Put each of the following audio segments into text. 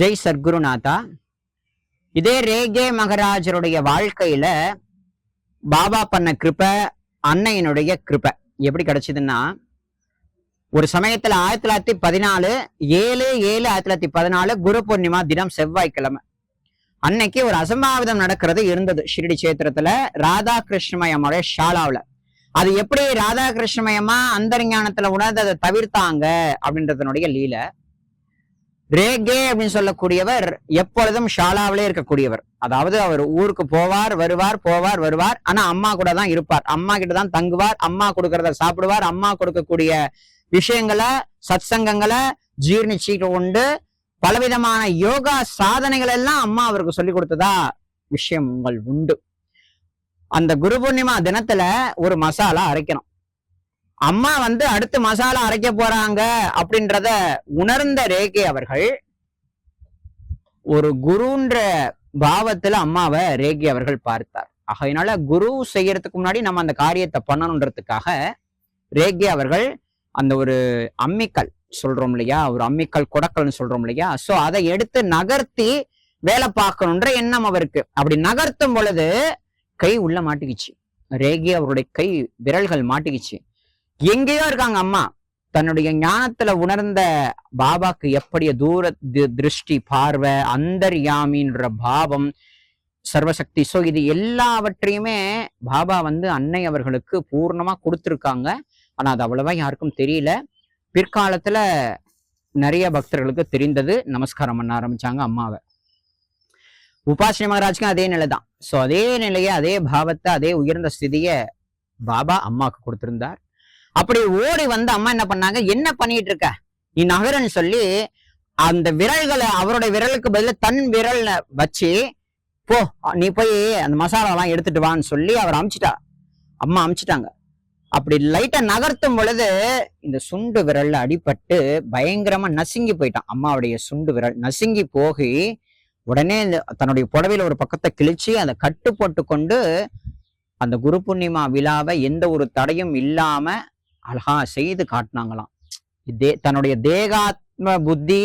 ஜெய் சத்குருநாதா. இதே ரேகே மகராஜருடைய வாழ்க்கையில பாபா பண்ண கிருப அன்னையினுடைய கிருப எப்படி கிடைச்சதுன்னா ஒரு சமயத்துல ஆயிரத்தி தொள்ளாயிரத்தி பதினாலு ஏழு ஏழு ஆயிரத்தி தொள்ளாயிரத்தி பதினாலு குரு பூர்ணிமா தினம் செவ்வாய்க்கிழமை. அன்னைக்கு ஒரு அசம்பாவிதம் நடக்கிறது இருந்தது ஷிரடி சேத்திரத்துல ராதா கிருஷ்ணமயமுடைய ஷாலாவுல. அது எப்படி ராதா கிருஷ்ணமயமா அந்தர்ஞானத்துல உணர்ந்து அதை தவிர்த்தாங்க அப்படின்றதனுடைய லீலை. ரேகே அப்படின்னு சொல்லக்கூடியவர் எப்பொழுதும் ஷாலாவிலே இருக்கக்கூடியவர். அதாவது அவர் ஊருக்கு போவார் வருவார் போவார் வருவார். ஆனா அம்மா கூட தான் இருப்பார். அம்மா கிட்ட தான் தங்குவார். அம்மா கொடுக்கறத சாப்பிடுவார். அம்மா கொடுக்கக்கூடிய விஷயங்களை சத்சங்கங்களை ஜீர்ணிச்சுட்டு கொண்டு பலவிதமான யோகா சாதனைகள் எல்லாம் அம்மா அவருக்கு சொல்லி கொடுத்ததா விஷயங்கள் உண்டு. அந்த குரு பூர்ணிமா தினத்துல ஒரு மசாலா அரைக்கணும். அம்மா வந்து அடுத்து மசாலா அரைக்க போறாங்க அப்படின்றத உணர்ந்த ரேகே அவர்கள் ஒரு குருன்ற பாவத்துல அம்மாவை ரேகே அவர்கள் பார்த்தார். ஆகையினால குரு செய்யறதுக்கு முன்னாடி நம்ம அந்த காரியத்தை பண்ணணுன்றதுக்காக ரேகே அவர்கள் அந்த ஒரு அம்மிக்கல் சொல்றோம் இல்லையா ஒரு அம்மிக்கல் கொடக்கல்னு சொல்றோம் இல்லையா சோ அதை எடுத்து நகர்த்தி வேலை பார்க்கணுன்ற எண்ணம் அவருக்கு. அப்படி நகர்த்தும் பொழுது கை உள்ள மாட்டிக்கிச்சு. ரேகே அவருடைய கை விரல்கள் மாட்டிக்கிச்சு. எங்கேயோ இருக்காங்க அம்மா. தன்னுடைய ஞானத்துல உணர்ந்த பாபாக்கு எப்படி தூர திருஷ்டி பார்வை அந்தர்யாமின்ற பாவம் சர்வசக்தி. சோ இது எல்லாவற்றையுமே பாபா வந்து அன்னை அவர்களுக்கு பூர்ணமா கொடுத்துருக்காங்க. ஆனா அது அவ்வளவா யாருக்கும் தெரியல. பிற்காலத்துல நிறைய பக்தர்களுக்கு தெரிந்தது நமஸ்காரம் பண்ண ஆரம்பிச்சாங்க அம்மாவை. உபாசனி மகாராஜ்க்கும் அதே நிலை தான் ஸோ அதே நிலையை அதே பாவத்தை அதே உயர்ந்த ஸ்திதியை பாபா அம்மாவுக்கு கொடுத்திருந்தார். அப்படி ஓடி வந்து அம்மா என்ன பண்ணாங்க? என்ன பண்ணிட்டு இருக்க? நீ நகரன்னு சொல்லி அந்த விரல்களை அவருடைய விரலுக்கு பதிலா தன் விரல்ல வச்சு போ நீ போய் அந்த மசாலாலாம் எடுத்துட்டு வான்னு சொல்லி அவர் அமிச்சிட்டா. அம்மா அமிச்சிட்டாங்க. அப்படி லைட்டா நகர்த்தும் பொழுது இந்த சுண்டு விரல்ல அடிபட்டு பயங்கரமா நசுங்கி போயிட்டான். அம்மாவுடைய சுண்டு விரல் நசுங்கி போகி உடனே இந்த தன்னுடைய புடவையில ஒரு பக்கத்தை கிழிச்சு அதை கட்டு போட்டு கொண்டு அந்த குரு பூர்ணிமா விழாவை எந்த ஒரு தடையும் இல்லாம அழகா செய்து காட்டினாங்களாம். தே தன்னுடைய தேகாத்ம புத்தி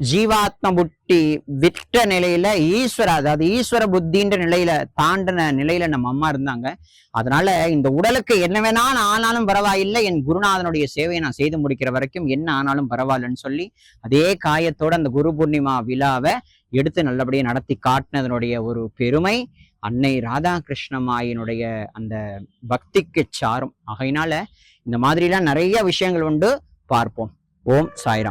ஜீவாத்ம புத்தி விட்ட நிலையில ஈஸ்வர அதாவது ஈஸ்வர புத்தின்ற நிலையில தாண்டின நிலையில நம்ம அம்மா இருந்தாங்க. அதனால இந்த உடலுக்கு என்ன வேணாலும் ஆனாலும் பரவாயில்லை என் குருநாதனுடைய சேவையை நான் செய்து முடிக்கிற வரைக்கும் என்ன ஆனாலும் பரவாயில்லைன்னு சொல்லி அதே காயத்தோட அந்த குரு பூர்ணிமா விழாவை எடுத்து நல்லபடியா நடத்தி காட்டினதனுடைய ஒரு பெருமை அன்னை ராதாகிருஷ்ணமாயினுடைய அந்த பக்திக்கு சாரும். ஆகையினால இந்த மாதிரிலாம் நிறைய விஷயங்கள் உண்டு. பார்ப்போம். ஓம் சாய்ராம்.